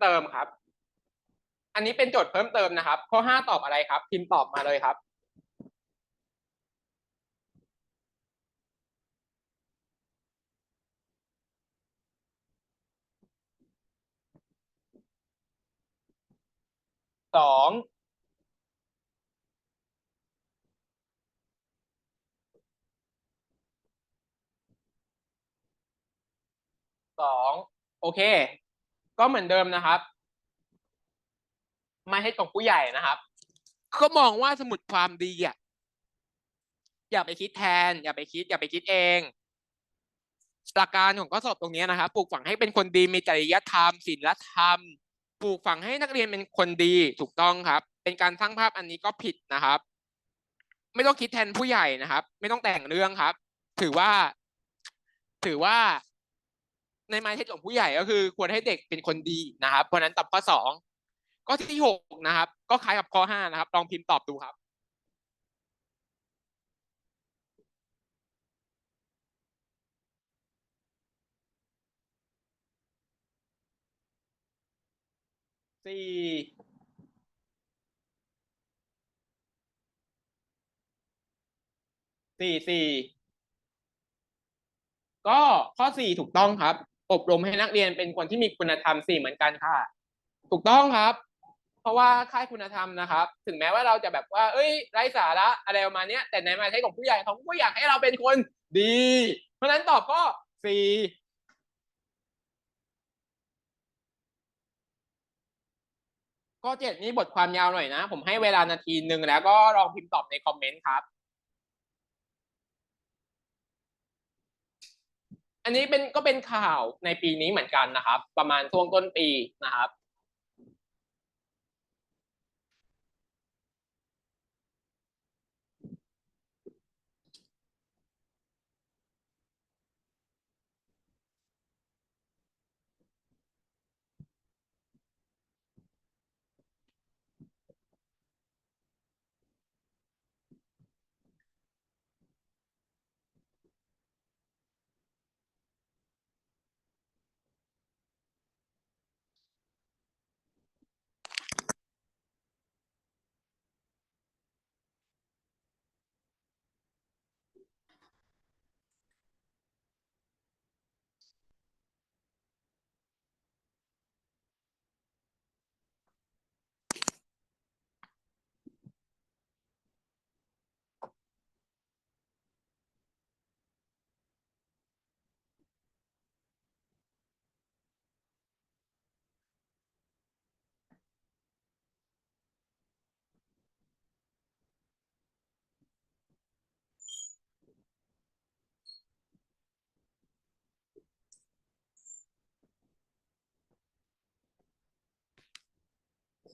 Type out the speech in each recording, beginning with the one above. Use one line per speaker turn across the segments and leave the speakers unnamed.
เติมครับ อันนี้เป็นโจทย์เพิ่มเติมนะครับ ข้อห้าตอบอะไรครับ พิมพ์ตอบมาเลยครับสองสองโอเค ก็เหมือนเดิมนะครับ ไม่ให้ตกผู้ใหญ่นะครับ ก็มองว่าสมุดความดีอะอย่าไปคิดแทน อย่าไปคิด อย่าไปคิดเองหลักการของข้อสอบตรงนี้นะครับปลูกฝังให้เป็นคนดีมีจริยธรรมศีลธรรมปลูกฝังให้นักเรียนเป็นคนดีถูกต้องครับ เป็นการสร้างภาพอันนี้ก็ผิดนะครับ ไม่ต้องคิดแทนผู้ใหญ่นะครับ ไม่ต้องแต่งเรื่องครับ ถือว่า ถือว่า ในไมเทสของผู้ใหญ่ก็คือควรให้เด็กเป็นคนดีนะครับ เพราะนั้นตอบข้อสองข้อที่หกนะครับ ก็คล้ายกับข้อห้านะครับ ลองพิมพ์ตอบดูครับสี่สี่สี่ก็ข้อสี่ถูกต้องครับ อบรมให้นักเรียนเป็นคนที่มีคุณธรรมสี่เหมือนกันค่ะ ถูกต้องครับ เพราะว่าค่ายคุณธรรมนะครับ ถึงแม้ว่าเราจะแบบว่า เอ้ยไร้สาระอะไรประมาณเนี้ยแต่ในมาใช้ของผู้ใหญ่เขาก็อยากให้เราเป็นคนดี เพราะฉะนั้นตอบข้อสี่ข้อเจ็ดนี้บทความยาวหน่อยนะ ผมให้เวลานาทีหนึ่งแล้วก็ลองพิมพ์ตอบในคอมเมนต์ครับ อันนี้เป็นก็เป็นข่าวในปีนี้เหมือนกันนะครับ ประมาณช่วงต้นปีนะครับ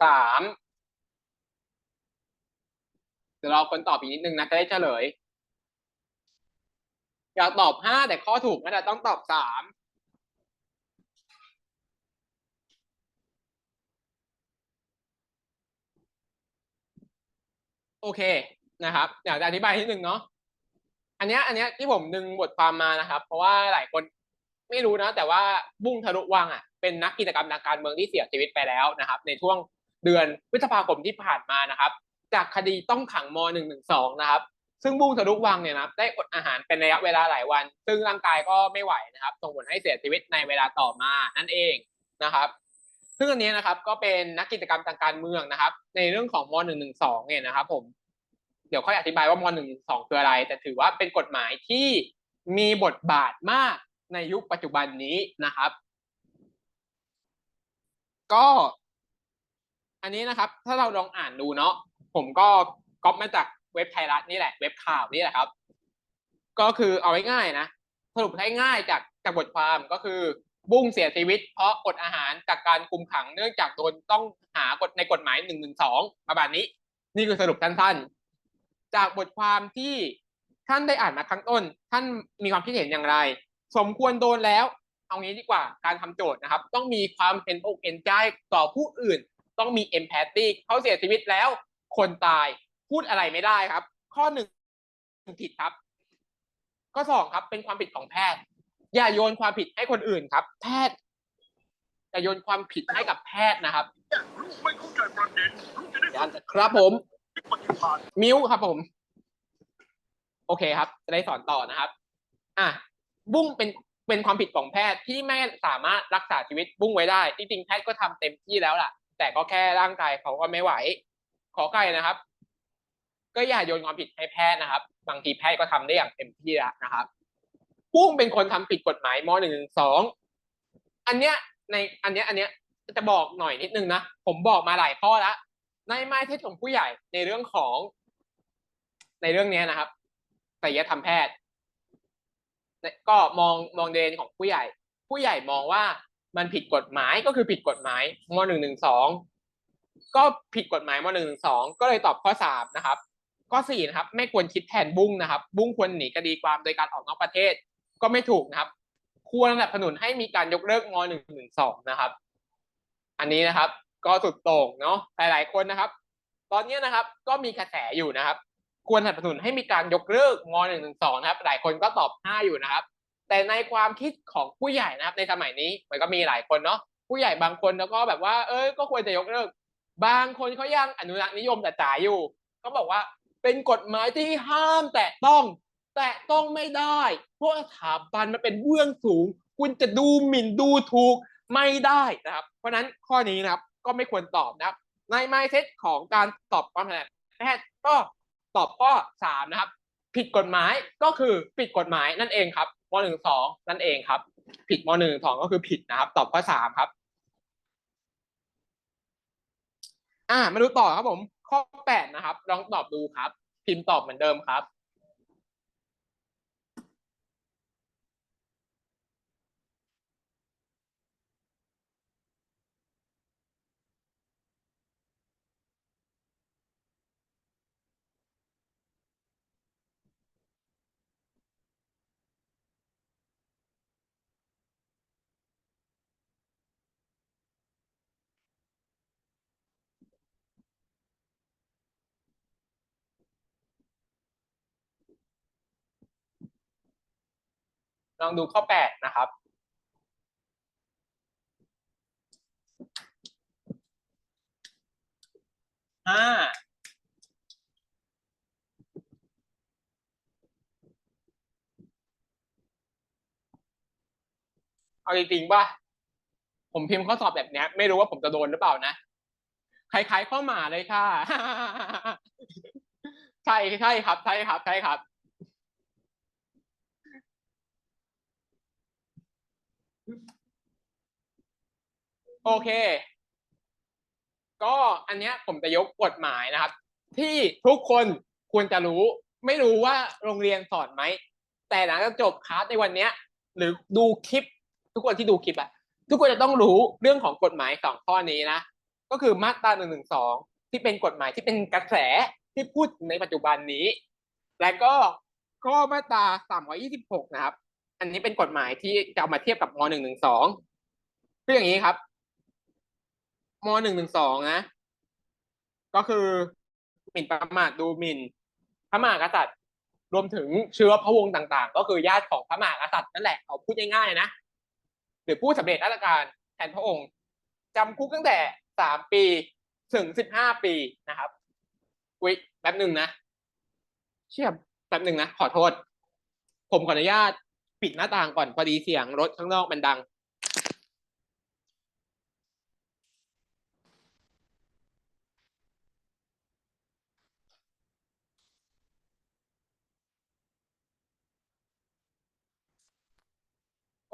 สามเดี๋ยวรอคนตอบอีกนิดนึงนะจะได้เฉลย อยากตอบห้าแต่ข้อถูกนะแต่ต้องตอบสามโอเคนะครับอยากจะอธิบายนิดนึงเนาะอันเนี้ยอันเนี้ยที่ผมดึงบทความมานะครับ เพราะว่าหลายคนไม่รู้นะ แต่ว่าบุ้งทะลุวังอะเป็นนักกิจกรรมทางการเมืองที่เสียชีวิตไปแล้วนะครับ ในช่วง เดือนพฤษภาคมที่ผ่านมานะครับ จากคดีต้องขังม .112 นะครับ ซึ่งบุ้งทะลุวังเนี่ยนะครับได้อดอาหารเป็นระยะเวลาหลายวัน ซึ่งร่างกายก็ไม่ไหวนะครับส่งผลให้เสียชีวิตในเวลาต่อมานั่นเองนะครับซึ่งอันนี้นะครับก็เป็นนักกิจกรรมทางการเมืองนะครับ ในเรื่องของม .112 เนี่ยนะครับ ผมเดี๋ยวค่อยอธิบายว่าม .112 คืออะไร แต่ถือว่าเป็นกฎหมายที่มีบทบาทมากในยุคปัจจุบันนี้นะครับ ก็ อันนี้นะครับ ถ้าเราลองอ่านดูเนาะผมก็ก๊อปมาจากเว็บไทยรัฐนี่แหละ เว็บข่าวนี่แหละครับ ก็คือเอาไว้ง่ายนะสรุปให้ง่ายจากจากบทความก็คือบุ้งเสียชีวิต เพราะอดอาหารจากการคุมขังเนื่องจากโดนต้องหากฎในกฎหมายหนึ่งหนึ่งสองประมาณนี้ นี่คือสรุปสั้นๆ จากบทความที่ท่านได้อ่านมาข้างต้น ท่านมีความคิดเห็นอย่างไร สมควรโดนแล้ว เอางี้ดีกว่าการทำโจทย์นะครับ ต้องมีความเห็นอกเห็นใจต่อผู้อื่น ต้องมีเอมพัตตีเขาเสียชีวิตแล้ว คนตายพูดอะไรไม่ได้ครับ ข้อหนึ่งผิดครับ ข้อสองครับ เป็นความผิดของแพทย์ อย่าโยนความผิดให้คนอื่นครับ แพทย์อย่าโยนความผิดให้กับแพทย์นะครับ
ลูกไม่เข้าใจประเด็นลูกจะได้
ครับผม
ปฏิบัติ
มิวครับผม โอเคครับ จะได้สอนต่อนะครับ อะบุ้งเป็นเป็นความผิดของแพทย์ที่ไม่สามารถรักษาชีวิตบุ้งไว้ได้ จริงๆแพทย์ก็ทำเต็มที่แล้วล่ะ แต่ก็แค่ร่างกายเขาก็ไม่ไหว ขอไก่นะครับ ก็อย่าโยนความผิดให้แพทย์นะครับ บางทีแพทย์ก็ทำได้อย่างเต็มที่แล้วนะครับบุ้งเป็นคนทำผิดกฎหมายมหนึ่งหนึ่งสองอันเนี้ยในอันเนี้ยอันเนี้ยจะบอกหน่อยนิดนึงนะผมบอกมาหลายข้อแล้วในไม้เทศของผู้ใหญ่ในเรื่องของ ในเรื่องเนี้ยนะครับศิลธรรมแพทย์ก็มองมองเดนของผู้ใหญ่ ผู้ใหญ่มองว่า มันผิดกฎหมายก็คือผิดกฎหมายมหนึ่งหนึ่งสองก็ผิดกฎหมายมหนึ่งหนึ่งสองก็เลยตอบข้อสามนะครับข้อสี่นะครับไม่ควรคิดแทนบุ้งนะครับ บุ้งควรหนีคดีความโดยการออกนอกประเทศ ก็ไม่ถูกนะครับ ควรสนับสนุนให้มีการยกเลิกมหนึ่งหนึ่งสองนะครับ อันนี้นะครับ ก็สุดโต่งเนาะหลาย ๆ คนนะครับ ตอนนี้นะครับก็มีกระแสอยู่นะครับ ควรสนับสนุนให้มีการยกเลิกม .112 นะครับ หลายคนก็ตอบ5อยู่นะครับ แต่ในความคิดของผู้ใหญ่นะครับ ในสมัยนี้มันก็มีหลายคนเนาะผู้ใหญ่บางคนแล้วก็แบบว่า เอ้ยก็ควรจะยกเลิก บางคนเขายังอนุรักษ์นิยมแต่จ่ายอยู่เขาบอกว่าเป็นกฎหมายที่ห้ามแตะต้อง แตะต้องไม่ได้เพราะสถาบันมันเป็นเบื้องสูง คุณจะดูหมิ่นดูถูกไม่ได้นะครับ เพราะนั้นข้อนี้นะครับก็ไม่ควรตอบนะครับ ในไมเซ็ตของการตอบความถนัดแพทย์ก็ตอบข้อสามนะครับ ผิดกฎหมายก็คือผิดกฎหมายนั่นเองครับมหนึ่งสองนั่นเองครับ ผิดมหนึ่งสองก็คือผิดนะครับ ตอบข้อสามครับ อ่ามาดูต่อครับผม ข้อแปดนะครับ ลองตอบดูครับ พิมพ์ตอบเหมือนเดิมครับ ลองดูข้อแปดนะครับ ห้าเอาจริงๆป่ะผมพิมพ์ข้อสอบแบบนี้ไม่รู้ว่าผมจะโดนหรือเปล่านะคล้ายๆข้อหมาเลยค่ะ ใช่ใช่ครับ ใช่ครับ ใช่ครับ โอเค ก็อันเนี้ยผมจะยกกฎหมายนะครับ ที่ทุกคนควรจะรู้ ไม่รู้ว่าโรงเรียนสอนไหม แต่หลังจากจบคลาสในวันเนี้ย หรือดูคลิป ทุกคนที่ดูคลิปอะทุกคนจะต้องรู้เรื่องของกฎหมายสองข้อนี้นะ ก็คือมาตราหนึ่งหนึ่งสองที่เป็นกฎหมายที่เป็นกระแสที่พูดในปัจจุบันนี้ และก็ข้อมาตราสามร้อยี่สิบหกนะครับ อันนี้เป็นกฎหมายที่จะเอามาเทียบกับมหนึ่งหนึ่งสองคืออย่างนี้ครับ มหนึ่งหนึ่งสองนะ ก็คือหมิ่นประมาทดูหมิ่น พระมหากษัตริย์ รวมถึงเชื้อพระวงศ์ต่างๆ ก็คือญาติของพระมหากษัตริย์นั่นแหละเอาพูดง่ายๆนะหรือผู้สำเร็จราชการแทนพระองค์จำคุกตั้งแต่สามปีถึงสิบห้าปีนะครับวิแป๊บหนึ่งนะเชื่อแป๊บหนึ่งนะขอโทษ ผมขออนุญาตปิดหน้าต่างก่อนพอดีเสียงรถข้างนอกมันดัง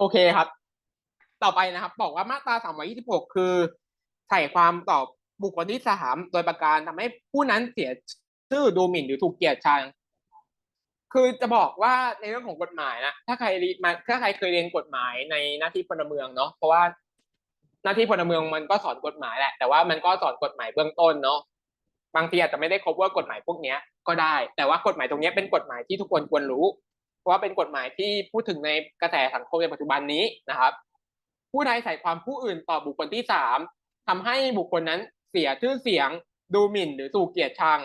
โอเคครับ ต่อไปนะครับ บอกว่ามาตรา 326 คือ ใส่ความต่อบุคคลที่สามโดยประการทำให้ผู้นั้นเสียชื่อดูหมิ่นหรือถูกเกลียดชัง คือจะบอกว่าในเรื่องของกฎหมายนะถ้าใครมาถ้าใครเคยเรียนกฎหมายในหน้าที่พลเมืองเนาะเพราะว่าหน้าที่พลเมืองมันก็สอนกฎหมายแหละ แต่ว่ามันก็สอนกฎหมายเบื้องต้นเนาะบางทีอาจจะไม่ได้ครบว่ากฎหมายพวกเนี้ยก็ได้ แต่ว่ากฎหมายตรงนี้เป็นกฎหมายที่ทุกคนควรรู้ ว่าเป็นกฎหมายที่พูดถึงในกระแสสังคมในปัจจุบันนี้นะครับ ผู้ใดใส่ความผู้อื่นต่อบุคคลที่สามทำให้บุคคลนั้นเสียชื่อเสียง ดูหมิ่นหรือถูกเกลียดชัง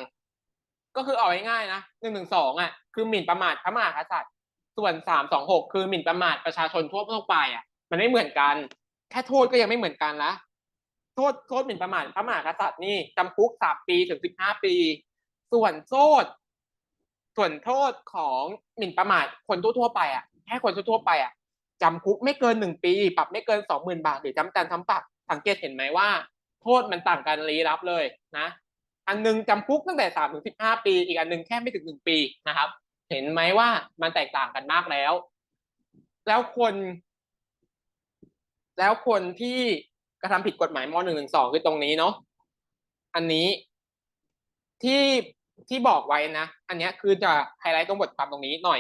ก็คือเอาง่ายๆนะหนึ่งหนึ่งสองอะคือหมิ่นประมาทพระมหากษัตริย์ ส่วนสามสองหกคือหมิ่นประมาทประชาชนทั่วทั่วไปอะ มันไม่เหมือนกัน แค่โทษก็ยังไม่เหมือนกันละโทษโทษหมิ่นประมาทพระมหากษัตริย์นี่จำคุกสามปีถึงสิบห้าปี ส่วนโทษ ส่วนโทษของหมิ่นประมาทคนทั่วๆไปอะแค่คนทั่วๆไปอะจำคุกไม่เกินหนึ่งปี ปรับไม่เกินสองหมื่นบาทหรือจำจำทั้งปรับสังเกตเห็นไหมว่า โทษมันต่างกันรีรับเลยนะ อันหนึงจำคุกตั้งแต่สามถึงสิบห้าปี อีกอันหนึงแค่ไม่ถึงหนึ่งปีนะครับ เห็นไหมว่ามันแตกต่างกันมากแล้ว แล้วคน แล้วคนที่กระทำผิดกฎหมายมหนึ่งหนึ่งสองคือตรงนี้เนาะอันนี้ที่ ที่บอกไว้นะ อันนี้คือจะไฮไลท์ตรงบทความตรงนี้หน่อย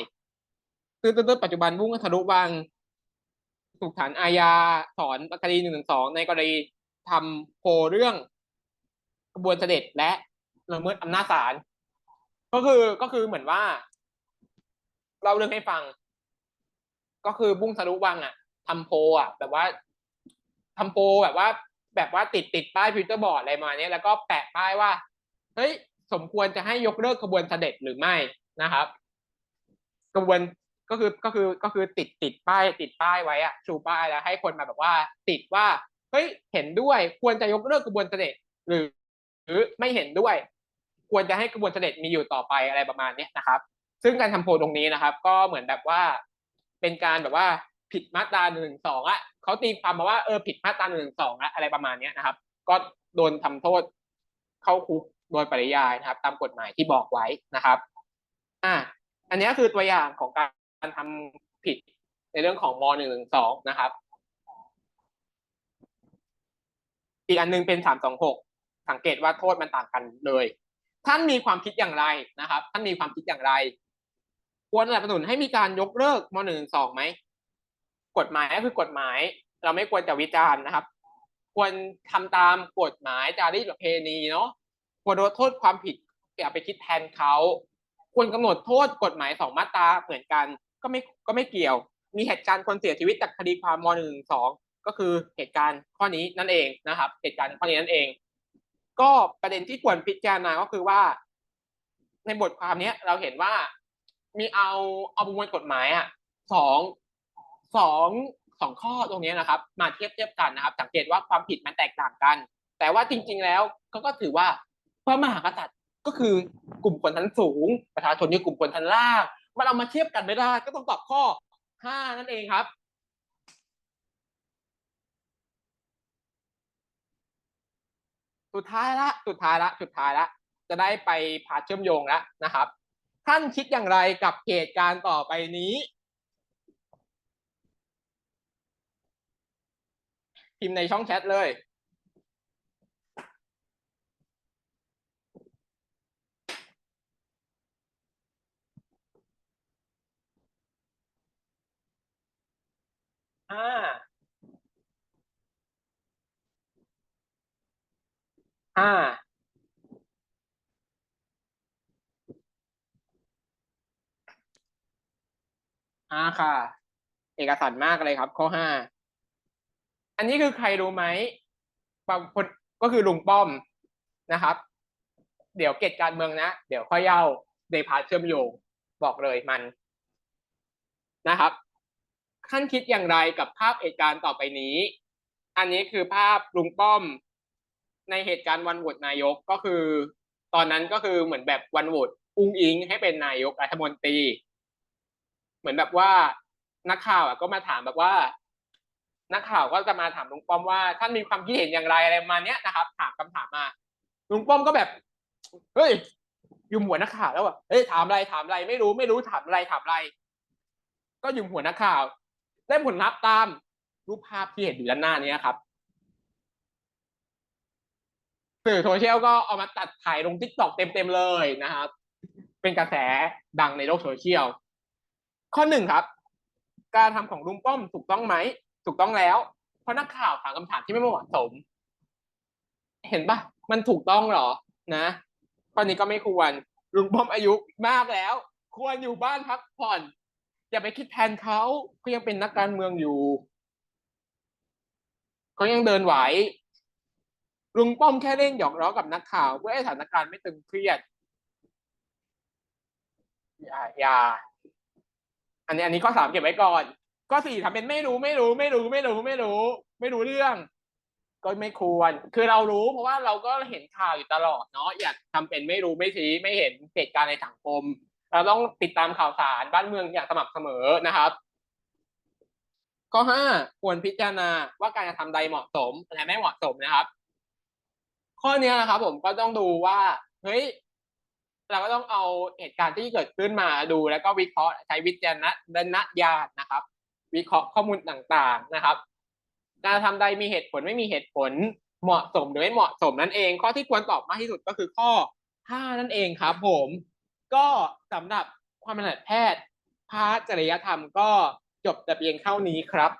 คือต้นปัจจุบันมุ่งทะลุวังถูกฐานอาญาถอนคดีหนึ่งหนึ่งสองในกรณีทำโพเรื่องกระบวนเสด็จและละเมิดอำนาจศาลก็คือก็คือเหมือนว่า เราเรื่องให้ฟัง ก็คือบุ้งทะลุวังอะทำโพอะ แบบว่าทำโพแบบว่า แบบว่าติดติดป้ายฟิวเจอร์บอร์ดอะไรมาเนี้ยแล้วก็แปะป้ายว่า เฮ้ย สมควรจะให้ยกเลิกขบวนเสด็จหรือไม่นะครับกระบวนก็คือก็คือก็คือติดติดป้าย ติดป้ายไว้อะชูป้ายแล้วให้คนมาแบบว่า ติดว่าเฮ้ยเห็นด้วยควรจะยกเลิกกระบวนเสด็จหรือ หรือไม่เห็นด้วย ควรจะให้กระบวนเสด็จมีอยู่ต่อไปอะไรประมาณเนี้ยนะครับ ซึ่งการทำโพลตรงนี้นะครับ ก็เหมือนแบบว่า เป็นการแบบว่าผิดมาตราหนึ่งสองอะเขาตีความมาว่าเออผิดมาตราหนึ่งสองอะอะไรประมาณเนี้ยนะครับ ก็โดนทำโทษเข้าคุก โดยปริยายนะครับ ตามกฎหมายที่บอกไว้นะครับอะอันนี้คือตัวอย่างของการทำผิดในเรื่องของมหนึ่งหนึ่งสองนะครับ อีกอันหนึงเป็นสามสองหกสังเกตว่าโทษมันต่างกันเลย ท่านมีความคิดอย่างไรนะครับ ท่านมีความคิดอย่างไร ควรสนับสนุนให้มีการยกเลิกมหนึ่งสองไหมกฎหมายก็คือกฎหมาย เราไม่ควรจะวิจารณ์นะครับ ควรทำตามกฎหมายจารีตประเพณีเนาะ ควรลดโทษความผิดอย่าไปคิดแทนเขาควรกำหนดโทษกฎหมายสองมาตราเหมือนกันก็ไม่ก็ไม่เกี่ยว มีเหตุการณ์คนเสียชีวิตจากคดีความมหนึ่งสองก็คือเหตุการณ์ข้อนี้นั่นเองนะครับ เหตุการณ์ข้อนี้นั่นเอง ก็ประเด็นที่ควรพิจารณาก็คือว่า ในบทความเนี้ยเราเห็นว่ามีเอาเอาประมวลกฎหมายอะสองสองสองข้อตรงนี้นะครับ มาเทียบเทียบกันนะครับ สังเกตว่าความผิดมันแตกต่างกัน แต่ว่าจริง ๆ แล้วเขาก็ถือว่า พระมหากษัตริย์ก็คือกลุ่มคนชั้นสูง ประชาชนนี่กลุ่มคนชั้นล่างมันเอามาเทียบกันไม่ได้ก็ต้องตอบข้อห้านั่นเองครับสุดท้ายละสุดท้ายละสุดท้ายละจะได้ไปพาเชื่อมโยงแล้วนะครับ ท่านคิดอย่างไรกับเหตุการณ์ต่อไปนี้ พิมพ์ในช่องแชทเลย ห้าห้าห้าค่ะ เอกสารมากเลยครับ ข้อห้าอันนี้คือใครรู้ไหมบางคนก็คือลุงป้อมนะครับ เดี๋ยวเกตการเมืองนะ เดี๋ยวค่อยเย่าในพาร์ทเชื่อมโยงบอกเลยมันนะครับ ท่านคิดอย่างไรกับภาพเหตุการณ์ต่อไปนี้ อันนี้คือภาพลุงป้อมในเหตุการณ์วันโหวตนายกก็คือ ตอนนั้นก็คือเหมือนแบบวันโหวตอุ้งอิง ให้เป็นนายกรัฐมนตรี เหมือนแบบว่านักข่าวอะก็มาถามแบบว่า นักข่าวก็จะมาถามลุงป้อมว่าท่านมีความคิดเห็นอย่างไรอะไรมาเนี้ยนะครับ ถามคำถามมาลุงป้อมก็แบบเฮ้ยยุ่มหัวนักข่าวแล้วอะเฮ้ยถามอะไรถามอะไรไม่รู้ไม่รู้ถามอะไรถามอะไร ก็ยุ่มหัวนักข่าว ได้ผลลัพธ์ตามรูปภาพที่เห็นอยู่ด้านหน้านี้ครับสื่อโซเชียลก็เอามาตัดถ่ายลงทิกตอกเต็มๆเลยนะครับ เป็นกระแสดังในโลกโซเชียล ข้อหนึ่งครับ การทำของลุงป้อมถูกต้องไหม ถูกต้องแล้ว เพราะนักข่าวถามคำถามที่ไม่เหมาะสม เห็นปะมันถูกต้องหรอ นะข้อนี้ก็ไม่ควรลุงป้อมอายุมากแล้ว ควรอยู่บ้านพักผ่อน อย่าไปคิดแทนเขาเขายังเป็นนักการเมืองอยู่เขายังเดินไหวลุงป้อมแค่เล่นหยอกล้อกับนักข่าวเพื่อให้สถานการณ์ไม่ตึงเครียดอย่าอย่าอันนี้อันนี้ข้อสามเก็บไว้ก่อน ข้อสี่ทำเป็นไม่รู้ไม่รู้ ไม่รู้ไม่รู้ไม่รู้ ไม่รู้เรื่อง ก็ไม่ควร คือเรารู้ เพราะว่าเราก็เห็นข่าวอยู่ตลอดเนาะอย่ากทำเป็นไม่รู้ไม่ชี้ไม่เห็นเหตุการณ์ในสังคม เราต้องติดตามข่าวสารบ้านเมืองอย่างสม่ำเสมอนะครับ ข้อห้าควรพิจารณาว่าการกระทำใดเหมาะสมและไม่เหมาะสมนะครับ ข้อเนี้ยนะครับ ผมก็ต้องดูว่าเฮ้ยเราก็ต้องเอาเหตุการณ์ที่เกิดขึ้นมาดู แล้วก็วิเคราะห์ใช้วิจารณญาณนะครับ วิเคราะห์ข้อมูลต่างๆนะครับ การกระทำใดมีเหตุผลไม่มีเหตุผลเหมาะสมหรือไม่เหมาะสมนั่นเอง ข้อที่ควรตอบมากที่สุดก็คือข้อห้านั่นเองครับ ผม ก็สำหรับความถนัดแพทย์พาร์ทจริยธรรมก็จบแต่เพียงเท่านี้ครับ